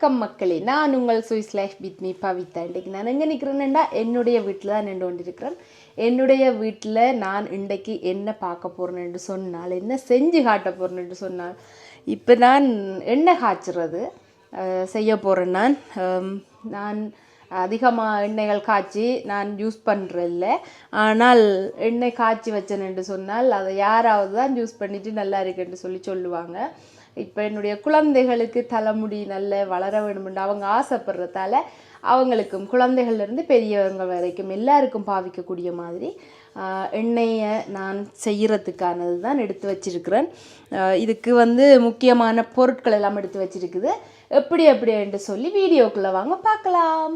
வணக்கம் மக்களே. நான் உங்கள் Swiss life with me Pavitha இன்றைக்கு நான் எங்கே நிற்கிறேன்டா என்னுடைய வீட்டில் தான் நின்று கொண்டிருக்கிறேன். என்னுடைய வீட்டில் நான் இன்றைக்கு என்ன பார்க்க போகிறேன்னு சொன்னால் என்ன செஞ்சு காட்ட போகிறேன்னு சொன்னால் இப்போ நான் எண்ணெய் காய்ச்சுறது செய்ய போகிறேன் நான். நான் அதிகமாக எண்ணெய்கள் காய்ச்சி நான் யூஸ் பண்ணுறதில்ல ஆனால் எண்ணெய் காய்ச்சி வச்சேன்னு சொன்னால் அதை யாராவது தான் யூஸ் பண்ணிவிட்டு நல்லா இருக்குன்னு சொல்லி சொல்லுவாங்க. இப்போ என்னுடைய குழந்தைகளுக்கு தலைமுடி நல்ல வளர வேணும்னு அவங்க ஆசைப்படுறதால அவங்களுக்கும் குழந்தைகள்லேருந்து பெரியவங்க வரைக்கும் எல்லாருக்கும் பாவிக்கக்கூடிய மாதிரி எண்ணெயை நான் செய்கிறதுக்கானது தான் எடுத்து வச்சிருக்கிறேன். இதுக்கு வந்து முக்கியமான பொருட்கள் எல்லாம் எடுத்து வச்சிருக்குது. எப்படி எப்படி என்று சொல்லி வீடியோக்குள்ளே வாங்க பார்க்கலாம்.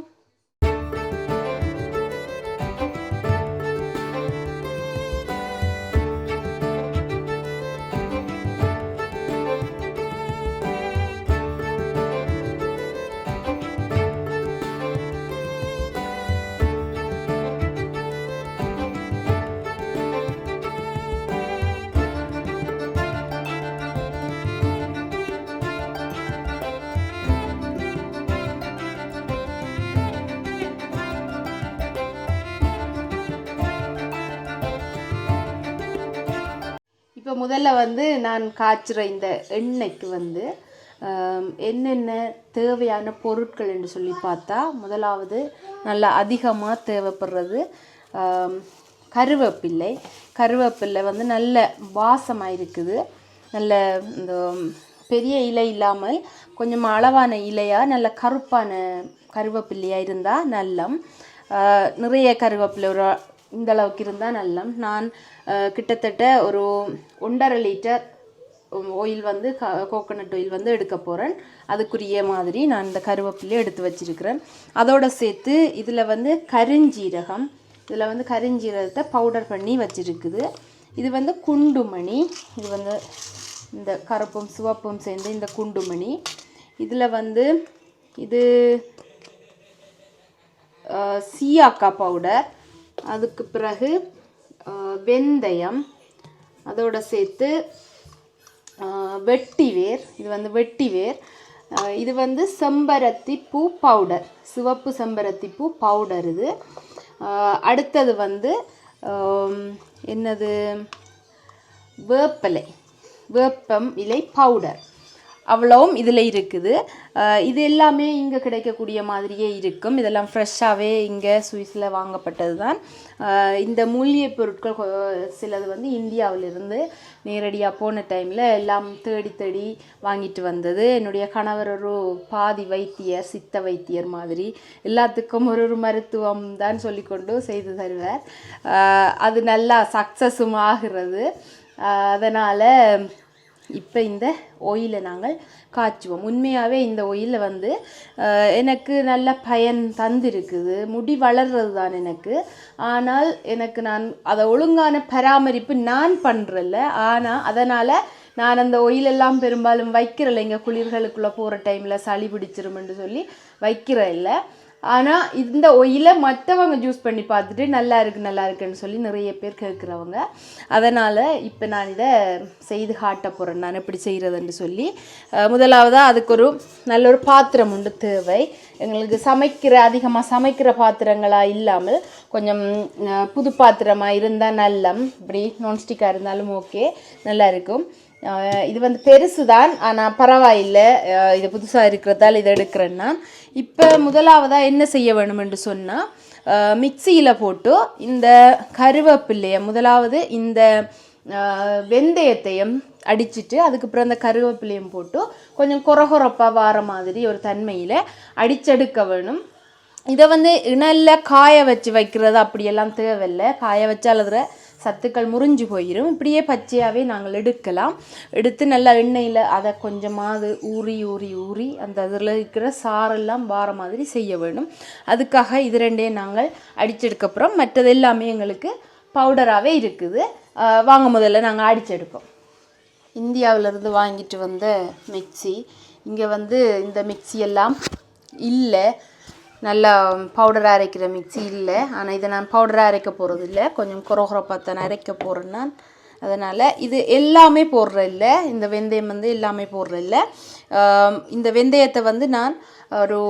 முதல்ல வந்து நான் காய்ச்சுற இந்த எண்ணெய்க்கு வந்து என்னென்ன தேவையான பொருட்கள் என்று சொல்லி பார்த்தா முதலாவது நல்லா அதிகமாக தேவைப்படுறது கருவேப்பிள்ளை. கருவேப்பிள்ளை வந்து நல்ல வாசமாக இருக்குது. நல்ல இந்த பெரிய இலை இல்லாமல் கொஞ்சம் அளவான இலையாக நல்ல கருப்பான கருவேப்பிள்ளையாக இருந்தால் நல்லம். நிறைய கருவேப்பிலை ஒரு இந்த அளவுக்கு இருந்தால் நல்லம். நான் கிட்டத்தட்ட ஒரு ஒன்றரை லிட்டர் ஆயில் வந்து கோகோனட் ஆயில் வந்து எடுக்க போகிறேன் அதுக்குரிய மாதிரி நான் இந்த கருவேப்பிலையை எடுத்து வச்சிருக்கிறேன். அதோட சேர்த்து இதில் வந்து கருஞ்சீரகம் இதில் வந்து கருஞ்சீரகத்தை பவுடர் பண்ணி வச்சிருக்குது. இது வந்து குண்டுமணி இது வந்து இந்த கருப்பும் சிவப்பும் சேர்ந்து இந்த குண்டுமணி. இதில் வந்து இது சீயாக்கா பவுடர் அதுக்கு பிறகு வெந்தயம் அதோடு சேர்த்து வெட்டி வெட்டிவேர் இது வந்து வெட்டிவேர். வேர் இது வந்து செம்பருத்தி பூ பவுடர் சிவப்பு செம்பருத்தி பூ பவுடர் இது. அடுத்தது வந்து என்னது? வேப்பிலை வேப்பம் இலை பவுடர். அவ்வளவும் இதில் இருக்குது. இது எல்லாமே இங்கே கிடைக்கக்கூடிய மாதிரியே இருக்கும். இதெல்லாம் ஃப்ரெஷ்ஷாகவே இங்கே சுவிஸில் வாங்கப்பட்டது தான் இந்த மூலிகை பொருட்கள் சிலது வந்து இந்தியாவிலிருந்து நேரடியாக போன டைமில் எல்லாம் தேடி தேடி வாங்கிட்டு வந்தது. என்னுடைய கணவர் ஒரு பாதி வைத்தியர் சித்த வைத்தியர் மாதிரி. எல்லாத்துக்கும் ஒரு ஒரு மருத்துவம் தான் சொல்லிக்கொண்டு செய்து தருவார். அது நல்லா சக்ஸஸும் ஆகிறது. அதனால் இப்போ இந்த ஒயிலை நாங்கள் காய்ச்சுவோம். உண்மையாகவே இந்த ஒயிலில் வந்து எனக்கு நல்ல பயன் தந்திருக்குது. முடி வளர்றது தான் எனக்கு. ஆனால் எனக்கு நான் அதை ஒழுங்கான பராமரிப்பு நான் பண்ணுறல ஆனால் அதனால் நான் அந்த ஒயிலெல்லாம் பெரும்பாலும் வைக்கிறல இங்கே குளிர்களுக்குள்ளே போகிற டைமில் சளி பிடிச்சிருமென்று சொல்லி வைக்கிற இல்லை ஆனால் இந்த ஒயிலை மற்றவங்க ஜூஸ் பண்ணி பார்த்துட்டு நல்லா இருக்குது நல்லா இருக்குன்னு சொல்லி நிறைய பேர் கேட்குறவங்க. அதனால் இப்போ நான் இதை செய்து காட்ட போகிறேன் நான் எப்படி செய்கிறதுன்னு சொல்லி முதலாவதாக அதுக்கு ஒரு நல்ல ஒரு பாத்திரம் உண்டு தேவை. எங்களுக்கு சமைக்கிற அதிகமாக சமைக்கிற பாத்திரங்களாக இல்லாமல் கொஞ்சம் புது பாத்திரமாக இருந்தால் நல்லம். இப்படி நான்ஸ்டிக்காக இருந்தாலும் ஓகே நல்லா இருக்கும். இது வந்து பெருசு தான் ஆனால் பரவாயில்லை இது புதுசாக இருக்கிறதால் இதை எடுக்கிறேன்னா. இப்போ முதலாவதாக என்ன செய்ய வேணும் என்று சொன்னால் மிக்சியில் போட்டு இந்த கருவேப்பிள்ளையை முதலாவது இந்த வெந்தயத்தையும் அடிச்சிட்டு அதுக்கப்புறம் அந்த கருவேப்பிலையும் போட்டு கொஞ்சம் குறகுறப்பாக வார மாதிரி ஒரு தன்மையில் அடிச்செடுக்க வேணும். இதை வந்து இணலில் காய வச்சு வைக்கிறது அப்படியெல்லாம் தேவையில்லை. காய வச்சால் அதில் சத்துக்கள் முறிஞ்சு போயிடும் இப்படியே பச்சையாகவே நாங்கள் எடுக்கலாம். எடுத்து நல்லா எண்ணெயில் அதை கொஞ்சமாவது ஊறி ஊறி ஊறி அந்த அதில் இருக்கிற சாரெல்லாம் வார மாதிரி செய்ய வேணும். அதுக்காக இது ரெண்டையும் நாங்கள் அடிச்செடுக்கப்புறம் மற்றது எல்லாமே எங்களுக்கு பவுடராகவே இருக்குது. வாங்க முதல்ல நாங்கள் அடிச்செடுப்போம். இந்தியாவிலேருந்து வாங்கிட்டு வந்த மிக்ஸி இங்கே வந்து இந்த மிக்ஸி எல்லாம் இல்லை. நல்லா பவுடராக அரைக்கிற மிக்ஸி இல்லை. ஆனால் இதை நான் பவுடராக அரைக்க போகிறது இல்லை. கொஞ்சம் குறகுறப்பாக தான் அரைக்க போகிறேன் நான். அதனால் இது எல்லாமே போடுற இல்லை. இந்த வெந்தயம் வந்து எல்லாமே போடுற இல்லை. இந்த வெந்தயத்தை வந்து நான் ஒரு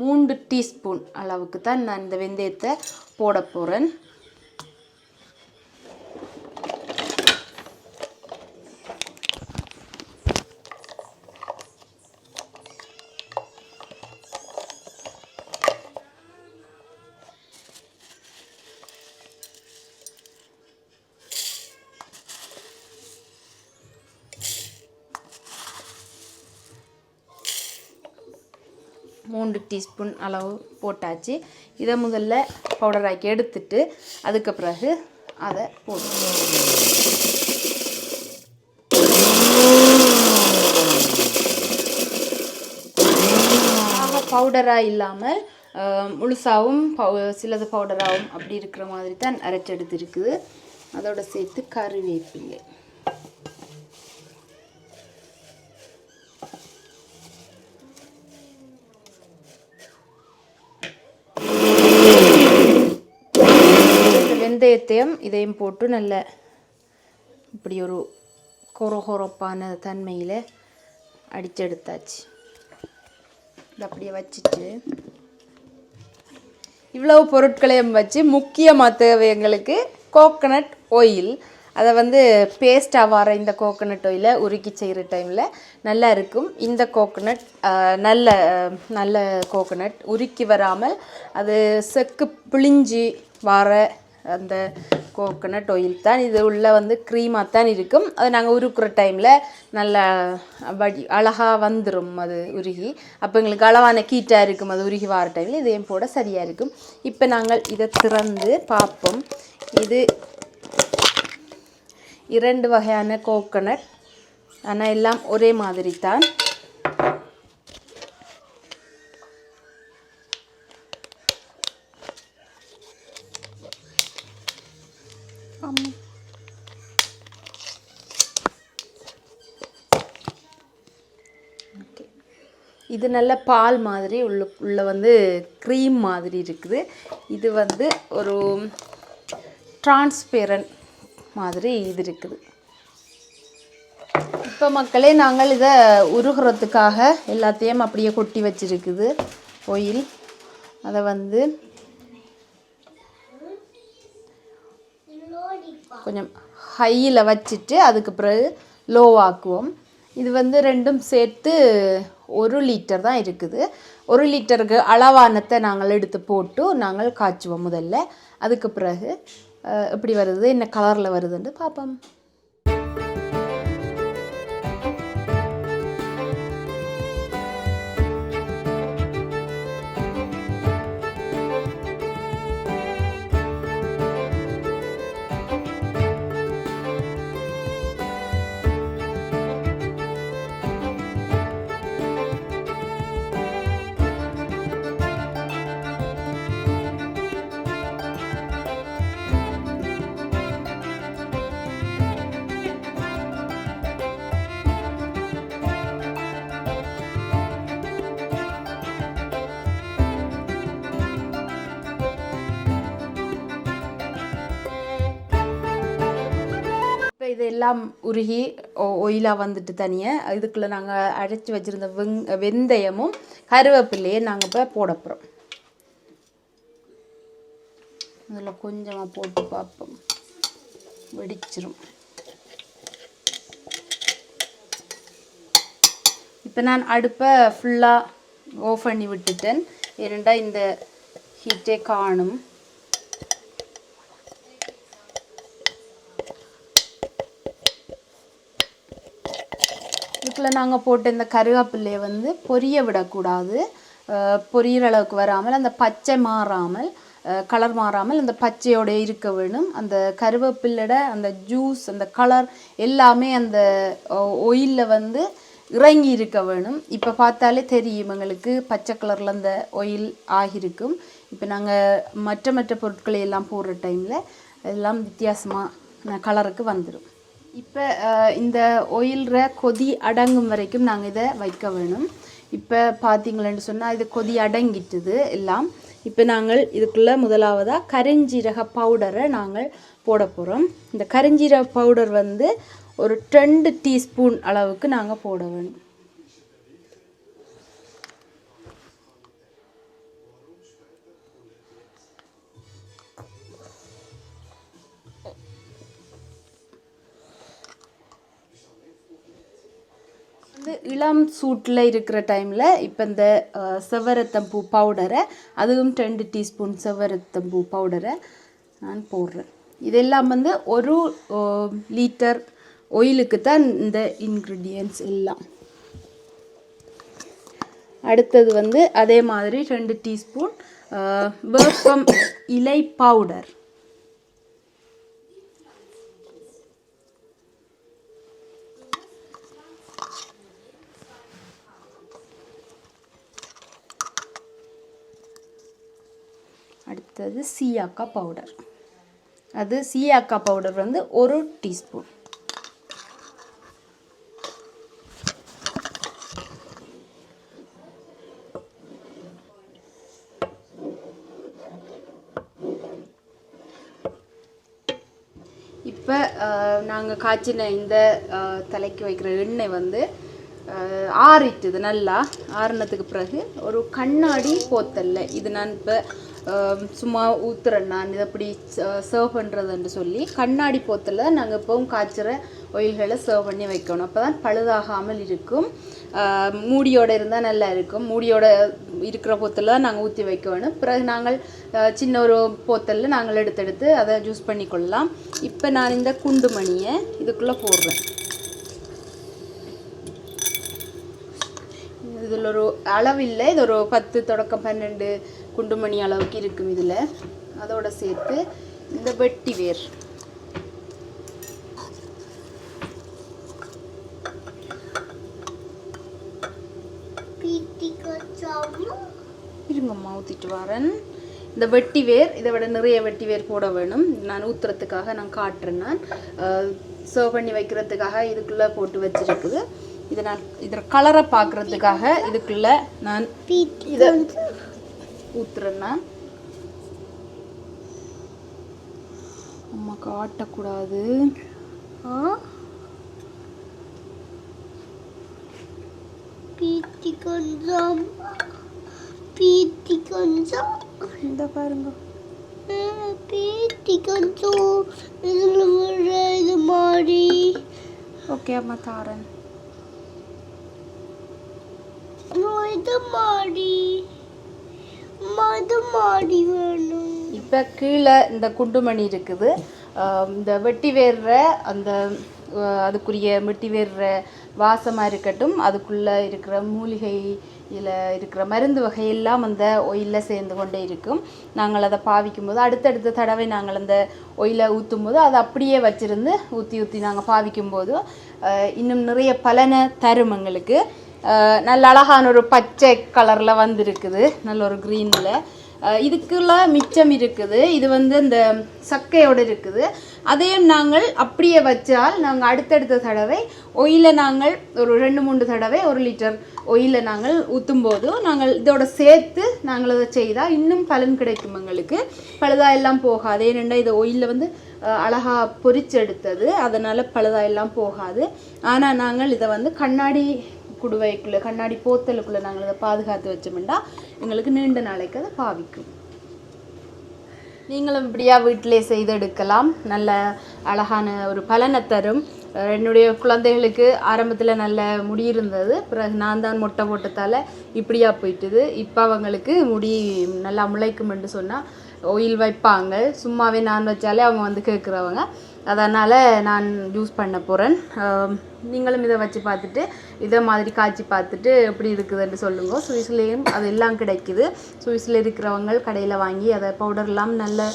மூன்று டீஸ்பூன் அளவுக்கு தான் நான் இந்த வெந்தயத்தை போட போகிறேன் மூன்று டீஸ்பூன் அளவு போட்டாச்சு. இதை முதல்ல பவுடர் ஆக்கி எடுத்துட்டு அதுக்கு பிறகு அதை போட்டு பவுடராக இல்லாமல் முழுசாகவும் பவு சிலது பவுடராகவும் அப்படி இருக்கிற மாதிரி தான் அரைச்செடுத்து இருக்குது அதோட சேர்த்து கருவேப்பிலை இந்த வெந்தயத்தையும் இதையும் போட்டு நல்ல இப்படி ஒரு கொரகொரப்பான தன்மையில் அடிச்செடுத்தாச்சு. இது அப்படியே வச்சுட்டு இவ்வளவு பொருட்களையும் வச்சு முக்கியமாக தேவை எங்களுக்கு கோகனட் ஆயில் அதை வந்து பேஸ்ட்டாக வர இந்த கோகனட் ஆயிலை உருக்கி செய்கிற டைமில் நல்லா இருக்கும். இந்த கோகனட் நல்ல நல்ல கோகனட் உருக்கி வராமல் அது செக்கு பிழிஞ்சி வர அந்த கோகனட் ஆயில் தான். இது உள்ளே வந்து க்ரீமாக தான் இருக்கும். அது நாங்கள் உருக்குற டைமில் நல்லா வடி அழகாக வந்துடும் அது உருகி. அப்போ எங்களுக்கு அளவான கீட்டாக இருக்கும். அது உருகி வார டைமில் இதையும் போட சரியாக இருக்கும். இப்போ நாங்கள் இதை திறந்து பார்ப்போம். இது இரண்டு வகையான கோகனட் ஆனால் எல்லாம் ஒரே மாதிரி தான். இது நல்ல பால் மாதிரி உள்ள உள்ள வந்து க்ரீம் மாதிரி இருக்குது. இது வந்து ஒரு டிரான்ஸ்பேரண்ட் மாதிரி இது இருக்குது. இப்போ மக்களே நாங்கள் இதை உருகிறதுக்காக எல்லாத்தையும் அப்படியே கொட்டி வச்சுருக்குது ஒயில் அதை வந்து கொஞ்சம் ஹையில் வச்சுட்டு அதுக்கு பிறகு லோவாக்குவோம் இது வந்து ரெண்டும் சேர்த்து ஒரு லிட்டர் தான் இருக்குது. ஒரு லிட்டருக்கு அளவானத்தை நாங்கள் எடுத்து போட்டு நாங்கள் காய்ச்சுவோம் முதல்ல. அதுக்கு பிறகு எப்படி வருது? என்ன கலரில் வருதுன்னு பார்ப்போம். எல்லாம் உருகி ஒயிலாக வந்துட்டு தனியாக இதுக்குள்ளே நாங்கள் அரைச்சி வச்சுருந்த வெங் வெந்தயமும் கருவேப்பிலையும் நாங்கள் இப்போ போட போகிறோம் அதில் கொஞ்சமாக போட்டு பார்ப்போம் வெடிச்சிரும். இப்போ நான் அடுப்பை ஃபுல்லாக ஓஃப் பண்ணி விட்டுட்டேன். ஏனெண்டா இந்த ஹீட்டே காணும். இதுக்குள்ள நாங்கள் போட்ட இந்த கருவேப்பிலையை வந்து பொரிய விடக்கூடாது. பொரியற பொரியிற அளவுக்கு வராமல் அந்த பச்சை மாறாமல் கலர் மாறாமல் அந்த பச்சையோட இருக்க வேணும். அந்த கருவேப்பிலோட அந்த ஜூஸ் அந்த கலர் எல்லாமே அந்த ஒயிலில் வந்து இறங்கி இருக்க வேணும். இப்போ பார்த்தாலே தெரியும் எங்களுக்கு பச்சை கலரில் அந்த ஒயில் ஆகியிருக்கும். இப்போ நாங்கள் மற்ற மற்ற பொருட்களை எல்லாம் போடுற டைமில் எல்லாம் வித்தியாசமான கலருக்கு வந்துடும் இப்போ இந்த ஒயில்ற கொதி அடங்கும் வரைக்கும் நாங்கள் இதை வைக்க வேணும். இப்போ பார்த்தீங்களேன்னு சொன்னால் இது கொதி அடங்கிட்டுது எல்லாம். இப்போ நாங்கள் இதுக்குள்ளே முதலாவதாக கரிஞ்சீரக பவுடரை நாங்கள் போட போகிறோம் இந்த கரிஞ்சீரக பவுடர் வந்து ஒரு ரெண்டு டீஸ்பூன் அளவுக்கு நாங்கள் போட வேணும். வந்து இளம் சூட்டில் இருக்கிற டைமில் இப்போ இந்த செவ்வரத்தம்பூ பவுடரை அதுவும் ரெண்டு டீஸ்பூன் செவ்வரத்தம்பூ பவுடரை நான் போடுறேன். இதெல்லாம் வந்து ஒரு லிட்டர் ஒயிலுக்கு தான் இந்த இன்க்ரீடியன்ஸ் எல்லாம். அடுத்தது வந்து அதே மாதிரி ரெண்டு டீஸ்பூன் வேப்பம் இலை பவுடர் அதாவது சீயாக்கா பவுடர். அது சீயாக்கா பவுடர் வந்து ஒரு டீஸ்பூன். இப்போ நாங்கள் காய்ச்சின இந்த தலைக்கு வைக்கிற எண்ணெய் வந்து ஆறிட்டுது நல்லா. ஆறினத்துக்கு பிறகு ஒரு கண்ணாடி போத்தல்ல. இது நான் இப்போ சும்மா ஊற்றுறேன் நான் இதை அப்படி சர்வ் பண்ணுறதுன்னு சொல்லி கண்ணாடி போத்தில் நாங்கள் இப்போவும் காய்ச்சுற ஒயில்களை சர்வ் பண்ணி வைக்கணும். அப்போ தான் பழுதாகாமல் இருக்கும். மூடியோடு இருந்தால் நல்லா இருக்கும். மூடியோட இருக்கிற போத்தலில் தான் நாங்கள் ஊற்றி வைக்க வேணும் பிறகு நாங்கள் சின்ன ஒரு போத்தலில் நாங்கள் எடுத்து எடுத்து அதை ஜூஸ் பண்ணி கொள்ளலாம் இப்போ நான் இந்த குண்டு மணியை இதுக்குள்ளே போடுறேன். இதில் ஒரு அளவில்லை இது ஒரு பத்து தொடக்கம் பன்னெண்டு குண்டுமணி அளவுக்கு இருக்கும் இதில். அதோட சேர்த்து இந்த வெட்டி வேர். இருங்கம்மா ஊற்றிட்டு வரேன். இந்த வெட்டி வேர் இதை விட நிறைய வெட்டி வேர் போட வேணும். நான் ஊத்துறதுக்காக நான் காட்டுறேன் நான். சர்வ் பண்ணி வைக்கிறதுக்காக இதுக்குள்ளே போட்டு வச்சிருக்கு இதை நான் இதில் கலரை பார்க்குறதுக்காக இதுக்குள்ளே நான் இதை ஊத்துறேன் நான் அம்மா காட்டக்கூடாது. பீத்தி கொஞ்சம். பீத்தி கொஞ்சம். இந்த பாருங்க. பீத்தி கொஞ்சம். இது மாதிரி. ஓகே அம்மா தாரன். இது மாதிரி. இப்போ கீழே இந்த குண்டுமணி இருக்குது. இந்த வெட்டி வேர்ற அந்த அதுக்குரிய வெட்டி வேர்ற வாசமாக இருக்கட்டும் அதுக்குள்ளே இருக்கிற மூலிகை இதில் இருக்கிற மருந்து வகையெல்லாம் அந்த ஒயிலில் சேர்ந்து கொண்டே இருக்கும். நாங்கள் அதை பாவிக்கும் போது அடுத்தடுத்த தடவை நாங்கள் அந்த ஒயிலை ஊற்றும் போது அதை அப்படியே வச்சுருந்து ஊற்றி ஊற்றி நாங்கள் பாவிக்கும் போது இன்னும் நிறைய பலனை தரும் எங்களுக்கு. நல்ல அழகான ஒரு பச்சை கலரில் வந்திருக்குது. நல்ல ஒரு க்ரீனில் இதுக்குள்ள மிச்சம் இருக்குது. இது வந்து இந்த சக்கையோடு இருக்குது. அதையும் நாங்கள் அப்படியே வச்சால் நாங்கள் அடுத்தடுத்த தடவை ஒயிலை நாங்கள் ஒரு ரெண்டு மூணு தடவை ஒரு லிட்டர் ஒயிலை நாங்கள் ஊற்றும் போது நாங்கள் இதோட சேர்த்து நாங்கள் அதை செய்தால் இன்னும் பலன் கிடைக்கும் எங்களுக்கு. பழுதா எல்லாம் போகாது. ஏனெண்டா இது ஒயிலில் வந்து அழகாக பொறிச்செடுத்தது அதனால் பழுதாயெல்லாம் போகாது. ஆனால் நாங்கள் இதை வந்து கண்ணாடி குடுவைக்குள்ளே கண்ணாடி போத்தலுக்குள்ளே நாங்கள் அதை பாதுகாத்து வச்சோம்னா எங்களுக்கு நீண்ட நாளைக்கு அதை பாவிக்கும். நீங்களும் இப்படியா வீட்டிலே செய்தெடுக்கலாம். நல்ல அழகான ஒரு பலனை தரும். அஹ் என்னுடைய குழந்தைகளுக்கு ஆரம்பத்தில் நல்ல முடி இருந்தது. பிறகு நான் தான் மொட்டை போட்டதால் இப்படியா போயிட்டுது. இப்போ அவங்களுக்கு முடி நல்லா முளைக்கும்னு சொன்னால் ஒயில் வைப்பாங்க. சும்மாவே நான் வச்சாலே அவங்க வந்து கேட்குறவங்க. அதனால் நான் யூஸ் பண்ண போகிறேன் நீங்களும் இதை வச்சு பார்த்துட்டு இதை மாதிரி காய்ச்சி பார்த்துட்டு எப்படி இருக்குதுன்னு சொல்லுங்கள் சுவிஸ்லேயும் அதெல்லாம் கிடைக்குது. சுவிஸில் இருக்கிறவங்க கடையில் வாங்கி அதை பவுடர்லாம் நல்ல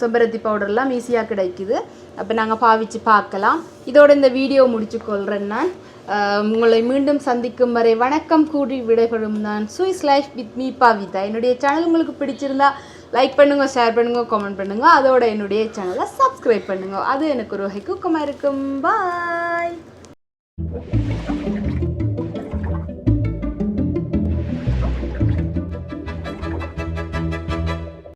செம்பருத்தி பவுடர்லாம் ஈஸியாக கிடைக்குது. அப்போ நாங்கள் பாவிச்சு பார்க்கலாம். இதோட இந்த வீடியோ முடிச்சு கொள்கிறேன் நான். உங்களை மீண்டும் சந்திக்கும் வரை வணக்கம் கூடி விடைபெறும் நான் Swiss life with me Pavitha. என்னுடைய சேனல் உங்களுக்கு பிடிச்சிருந்தா லைக் பண்ணுங்கள் ஷேர் பண்ணுங்க கமெண்ட் பண்ணுங்கள் அதோட என்னுடைய சேனலை சப்ஸ்கிரைப் பண்ணுங்க. அது எனக்கு ஒரு வகைக்கு ஊக்கமாக இருக்கும். பாய்